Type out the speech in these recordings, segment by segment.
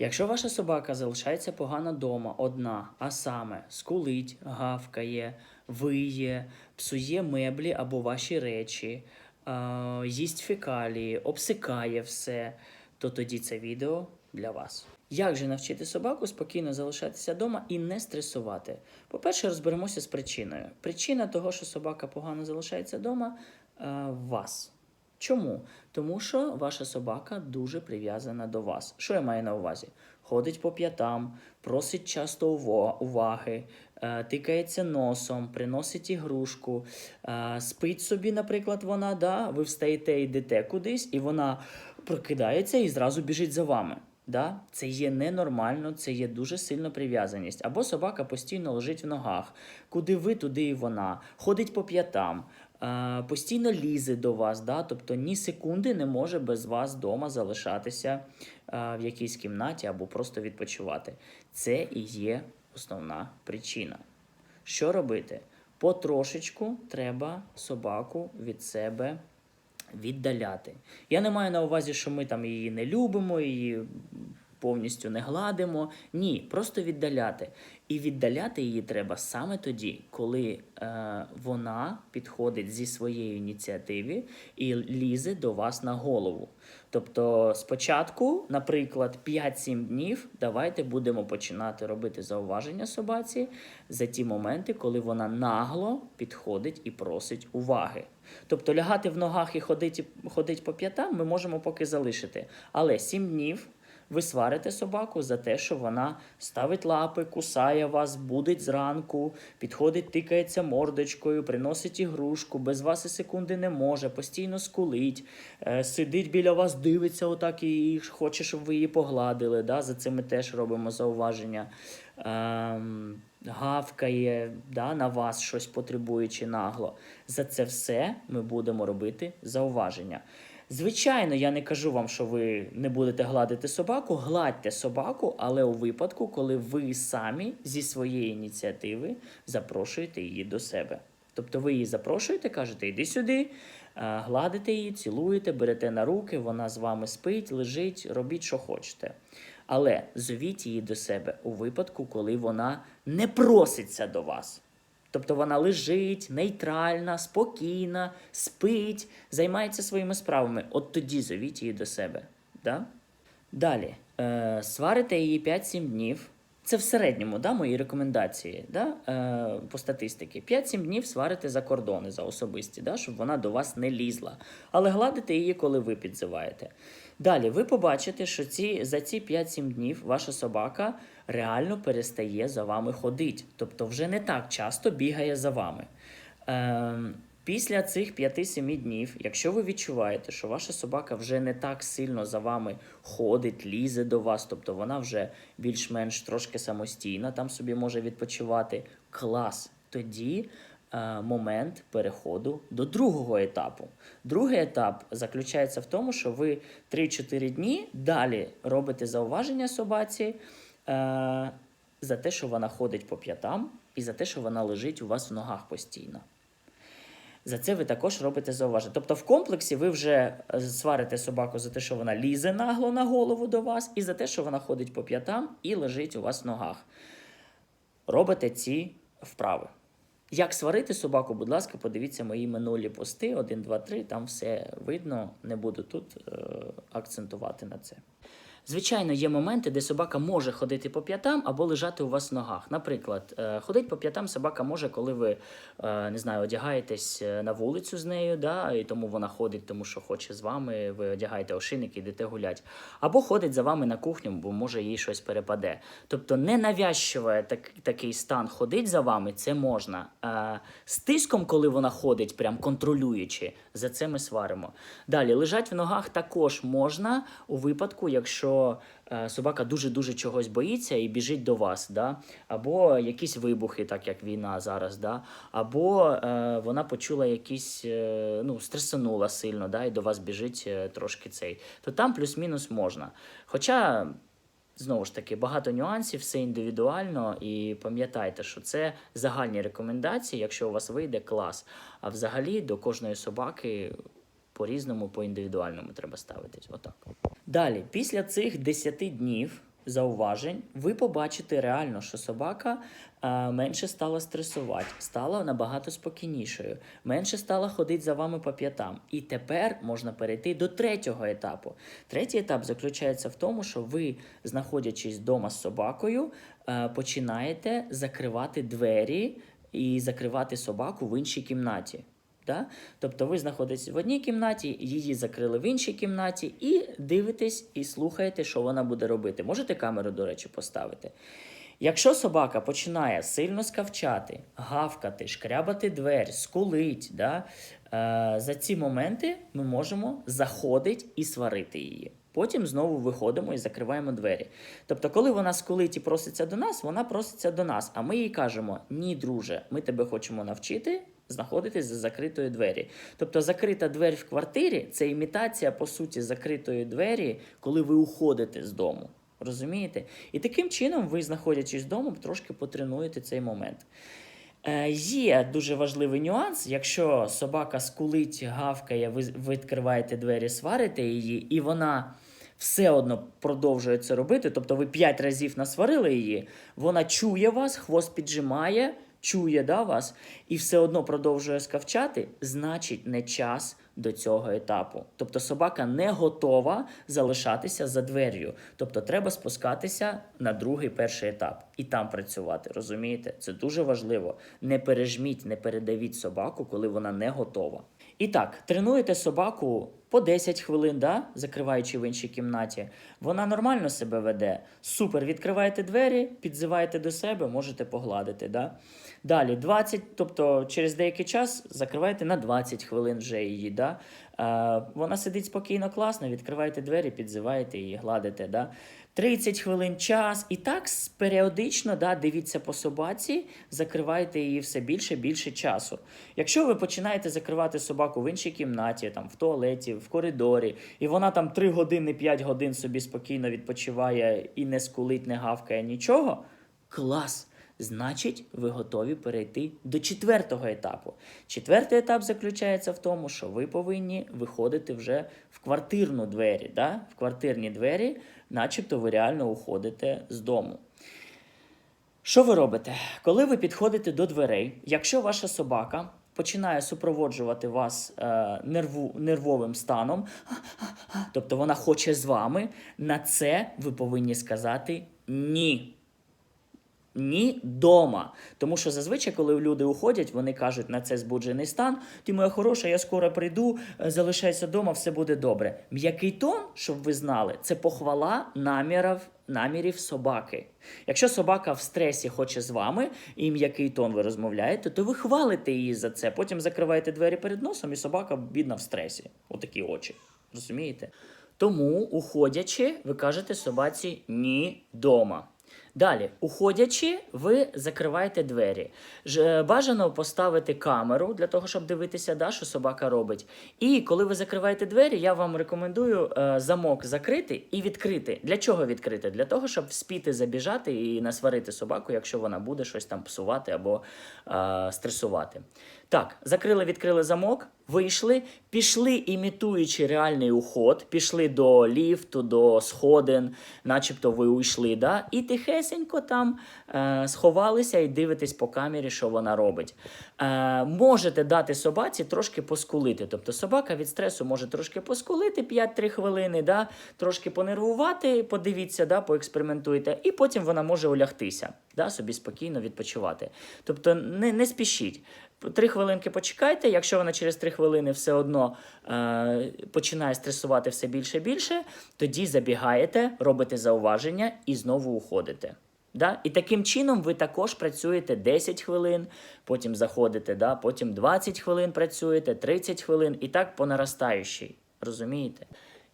Якщо ваша собака залишається погано вдома, одна, а саме скулить, гавкає, виє, псує меблі або ваші речі, їсть фекалії, обсикає все, то тоді це відео для вас. Як же навчити собаку спокійно залишатися вдома і не стресувати? По-перше, розберемося з причиною. Причина того, що собака погано залишається вдома, в вас. Чому? Тому що ваша собака дуже прив'язана до вас. Що я маю на увазі? Ходить по п'ятам, просить часто уваги, е, тикається носом, приносить ігрушку, е, спить собі, наприклад, вона, да? ви встаєте, йдете кудись, і вона прокидається і зразу біжить за вами. Да? Це є ненормально, це є дуже сильна прив'язаність. Або собака постійно лежить в ногах. Куди ви, туди і вона. Ходить по п'ятам, постійно лізе до вас. Да? Тобто ні секунди не може без вас вдома залишатися е, в якійсь кімнаті або просто відпочивати. Це і є основна причина. Що робити? Потрошечку треба собаку від себе віддаляти. Я не маю на увазі, що ми там її не любимо, її повністю не гладимо. Ні, просто віддаляти. І віддаляти її треба саме тоді, коли е, вона підходить зі своєю ініціативи і лізе до вас на голову. Тобто, спочатку, наприклад, 5-7 днів, давайте будемо починати робити зауваження собаці за ті моменти, коли вона нагло підходить і просить уваги. Тобто лягати в ногах і ходити, ходить по п'ятам ми можемо поки залишити. Але 7 днів ви сварите собаку за те, що вона ставить лапи, кусає вас, будить зранку, підходить, тикається мордочкою, приносить ігрушку, без вас і секунди не може, постійно скулить, е, сидить біля вас, дивиться отак і хоче, щоб ви її погладили. Да? За це ми теж робимо зауваження. Ем, гавкає да, на вас, щось потребуючи нагло. За це все ми будемо робити зауваження. Звичайно, я не кажу вам, що ви не будете гладити собаку. Гладьте собаку, але у випадку, коли ви самі зі своєї ініціативи запрошуєте її до себе. Тобто ви її запрошуєте, кажете, йди сюди, е, гладите її, цілуєте, берете на руки, вона з вами спить, лежить, робіть, що хочете. Але зовіть її до себе у випадку, коли вона не проситься до вас. Тобто вона лежить, нейтральна, спокійна, спить, займається своїми справами. От тоді зовіть її до себе. Да? Далі, е, сварите її 5-7 днів. Це в середньому, да, мої рекомендації да, е, по статистиці. 5-7 днів сварите за кордони, за особисті, да, щоб вона до вас не лізла. Але гладите її, коли ви підзиваєте. Далі, ви побачите, що ці, за ці 5-7 днів ваша собака реально перестає за вами ходити. Тобто вже не так часто бігає за вами. Ем, Після цих 5-7 днів, якщо ви відчуваєте, що ваша собака вже не так сильно за вами ходить, лізе до вас, тобто вона вже більш-менш трошки самостійна, там собі може відпочивати, клас. Тоді е, момент переходу до другого етапу. Другий етап заключається в тому, що ви 3-4 дні далі робите зауваження собаці е, за те, що вона ходить по п'ятам, і за те, що вона лежить у вас в ногах постійно. За це ви також робите зауваження. Тобто в комплексі ви вже е, сварите собаку за те, що вона лізе нагло на голову до вас, і за те, що вона ходить по п'ятам і лежить у вас в ногах. Робите ці вправи. Як сварити собаку, будь ласка, подивіться мої минулі пости. 1, 2, 3, там все видно, не буду тут е, акцентувати на це. Звичайно, є моменти, де собака може ходити по п'ятам або лежати у вас в ногах. Наприклад, е, ходить по п'ятам собака може, коли ви е, не знаю, одягаєтесь е, на вулицю з нею, да, і тому вона ходить, тому що хоче з вами, ви одягаєте ошейник і йдете гулять. Або ходить за вами на кухню, бо може їй щось перепаде. Тобто не навязчиве так, такий стан ходить за вами, це можна. З тиском, коли вона ходить, прям контролюючи, за це ми сваримо. Далі, лежать в ногах також можна у випадку, якщо е, собака дуже-дуже чогось боїться і біжить до вас, да? або якісь вибухи, так як війна зараз, да? або е, вона почула якісь, е, ну, стресанула сильно, да? і до вас біжить е, трошки цей, то там плюс-мінус можна. Хоча. Знову ж таки, багато нюансів, все індивідуально, і пам'ятайте, що це загальні рекомендації. Якщо у вас вийде клас. А взагалі до кожної собаки по-різному, по індивідуальному треба ставитись. Отак. Далі, після цих 10 днів зауважень ви побачите реально, що собака е, менше стала стресувати, стала набагато спокійнішою, менше стала ходити за вами по п'ятам. І тепер можна перейти до третього етапу. Третій етап заключається в тому, що ви, знаходячись вдома з собакою, е, починаєте закривати двері і закривати собаку в іншій кімнаті. Да? Тобто ви знаходитесь в одній кімнаті, її закрили в іншій кімнаті, і дивитесь і слухаєте, що вона буде робити. Можете камеру, до речі, поставити. Якщо собака починає сильно скавчати, гавкати, шкрябати двері, скулить, да, е, за ці моменти ми можемо заходити і сварити її. Потім знову виходимо і закриваємо двері. Тобто, коли вона скулить і проситься до нас, вона проситься до нас, а ми їй кажемо: ні, друже, ми тебе хочемо навчити знаходитись за закритою двері. Тобто закрита двері в квартирі це імітація, по суті, закритої двері, коли ви уходите з дому. Розумієте? І таким чином, ви, знаходячись вдома, трошки потренуєте цей момент. Е, є дуже важливий нюанс. Якщо собака скулить, гавкає, ви відкриваєте двері, сварите її, і вона все одно продовжує це робити. Тобто ви п'ять разів насварили її, вона чує вас, хвост піджимає, чує да, вас, і все одно продовжує скавчати, значить не час до цього етапу. Тобто собака не готова залишатися за двер'ю. Тобто треба спускатися на другий перший етап і там працювати. Розумієте? Це дуже важливо. Не пережміть, не передавіть собаку, коли вона не готова. І так, тренуєте собаку по 10 хвилин, да? закриваючи в іншій кімнаті. Вона нормально себе веде. Супер, відкриваєте двері, підзиваєте до себе, можете погладити. Да? Далі 20, тобто через деякий час закриваєте на 20 хвилин вже її. Да? Е, вона сидить спокійно, класно, відкриваєте двері, підзиваєте її, гладите. Да? 30 хвилин час. І так періодично да, дивіться по собаці, закривайте її все більше більше часу. Якщо ви починаєте закривати собаку в іншій кімнаті, там, в туалеті, в коридорі, і вона там 3 години, 5 годин собі спокійно відпочиває і не скулить, не гавкає нічого, клас! Значить, ви готові перейти до четвертого етапу. Четвертий етап заключається в тому, що ви повинні виходити вже в квартирну двері. Да? В квартирні двері, начебто ви реально уходите з дому. Що ви робите? Коли ви підходите до дверей, якщо ваша собака починає супроводжувати вас е, нерву, нервовим станом, тобто вона хоче з вами, на це ви повинні сказати ні. Ні дома. Тому що зазвичай, коли люди уходять, вони кажуть на це збуджений стан. Ти моя хороша, я скоро прийду, е, залишайся вдома, все буде добре. М'який тон, щоб ви знали, це похвала намірів, намірів собаки. Якщо собака в стресі хоче з вами, і м'який тон ви розмовляєте, то ви хвалите її за це. Потім закриваєте двері перед носом, і собака бідна в стресі. Отакі очі. Розумієте? Тому, уходячи, ви кажете собаці ні дома. Далі, уходячи, ви закриваєте двері. Е, бажано поставити камеру для того, щоб дивитися, да, що собака робить. І коли ви закриваєте двері, я вам рекомендую е, замок закрити і відкрити. Для чого відкрити? Для того, щоб вспіти забіжати і насварити собаку, якщо вона буде щось там псувати або е, стресувати. Так, закрили, відкрили замок, вийшли, пішли, імітуючи реальний уход, пішли до ліфту, до сходин, начебто ви уйшли, да? і тихесенько там е, сховалися і дивитесь по камері, що вона робить. Е, можете дати собаці трошки поскулити. Тобто собака від стресу може трошки поскулити 5-3 хвилини, да? трошки понервувати, подивіться, да? поекспериментуйте, і потім вона може улягтися, да? собі спокійно відпочивати. Тобто не, не спішіть. Три хвилинки почекайте. Якщо вона через три хвилини все одно е, починає стресувати все більше і більше, тоді забігаєте, робите зауваження і знову уходите. Да? І таким чином ви також працюєте 10 хвилин, потім заходите, да? потім 20 хвилин працюєте, 30 хвилин і так по наростаючій. Розумієте?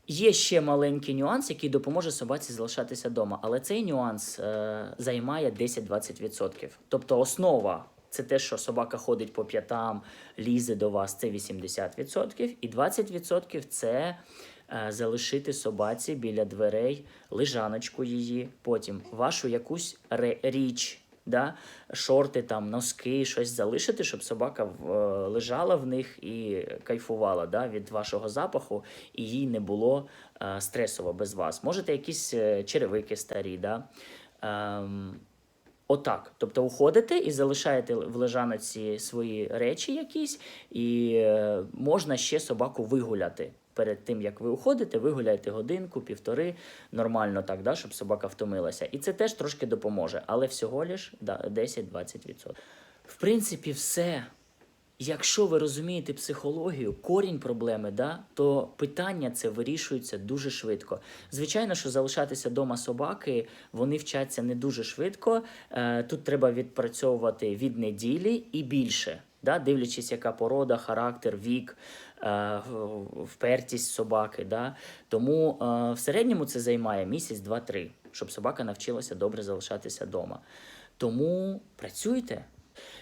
Є ще маленький нюанс, який допоможе собаці залишатися вдома, але цей нюанс е, займає 10-20%. Тобто основа це те, що собака ходить по п'ятам, лізе до вас, це 80%, і 20% це е, залишити собаці біля дверей лежаночку її, потім вашу якусь річ, да, шорти, там, носки, щось залишити, щоб собака в- е, лежала в них і кайфувала да, від вашого запаху, і їй не було е, стресово без вас. Можете якісь е, черевики старі. Да? Ем, Отак. Тобто уходите і залишаєте в лежаноці свої речі якісь, і е, можна ще собаку вигуляти. Перед тим, як ви уходите, ви гуляєте годинку, півтори, нормально так, да, щоб собака втомилася. І це теж трошки допоможе, але всього лиш да, 10-20%. В принципі, все. Якщо ви розумієте психологію, корінь проблеми, да, то питання це вирішується дуже швидко. Звичайно, що залишатися вдома собаки, вони вчаться не дуже швидко. Е, Тут треба відпрацьовувати від неділі і більше, да, дивлячись, яка порода, характер, вік, е, впертість собаки. Да. Тому е, в середньому це займає місяць, два-три, щоб собака навчилася добре залишатися вдома. Тому працюйте.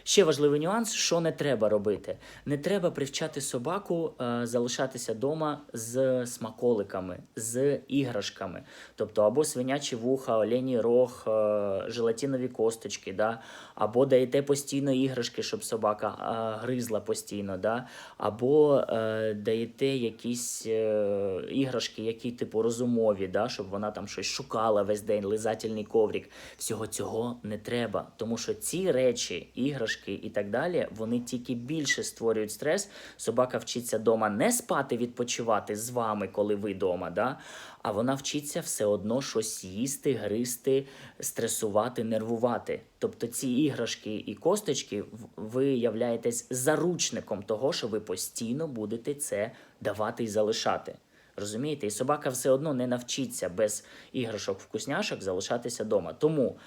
Ще важливий нюанс, що не треба робити. Не треба привчати собаку е, залишатися вдома з смаколиками, з іграшками. Тобто або свинячі вуха, оленій рог, е, желатинові косточки, да? або даєте постійно іграшки, щоб собака е, гризла постійно, да? або е, даєте якісь е, іграшки, які типу розумові, да? щоб вона там щось шукала весь день, лизательний коврик. Всього цього не треба, тому що ці речі, іграшки і так далі, вони тільки більше створюють стрес. Собака вчиться вдома не спати, відпочивати з вами, коли ви вдома, да? а вона вчиться все одно щось їсти, гризти, стресувати, нервувати. Тобто ці іграшки і косточки ви являєтесь заручником того, що ви постійно будете це давати і залишати. Розумієте? І собака все одно не навчиться без іграшок вкусняшок залишатися вдома. Тому,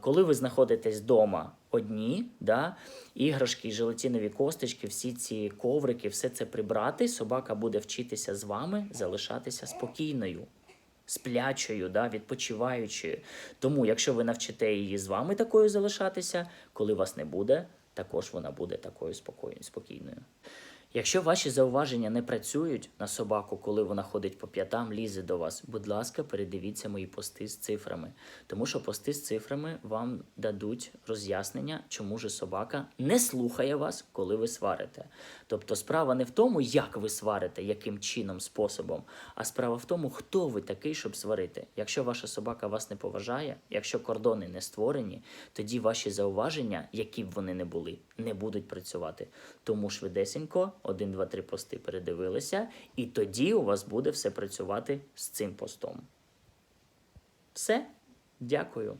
коли ви знаходитесь вдома одні, да, іграшки, желатинові косточки, всі ці коврики, все це прибрати, собака буде вчитися з вами залишатися спокійною. Сплячою, да, відпочиваючою. Тому, якщо ви навчите її з вами такою залишатися, коли вас не буде, також вона буде такою спокійною. Якщо ваші зауваження не працюють на собаку, коли вона ходить по п'ятам, лізе до вас, будь ласка, передивіться мої пости з цифрами. Тому що пости з цифрами вам дадуть роз'яснення, чому ж собака не слухає вас, коли ви сварите. Тобто справа не в тому, як ви сварите, яким чином, способом, а справа в тому, хто ви такий, щоб сварити. Якщо ваша собака вас не поважає, якщо кордони не створені, тоді ваші зауваження, які б вони не були, не будуть працювати. Тому швидесенько, один, два, три пости передивилися, і тоді у вас буде все працювати з цим постом. Все, дякую.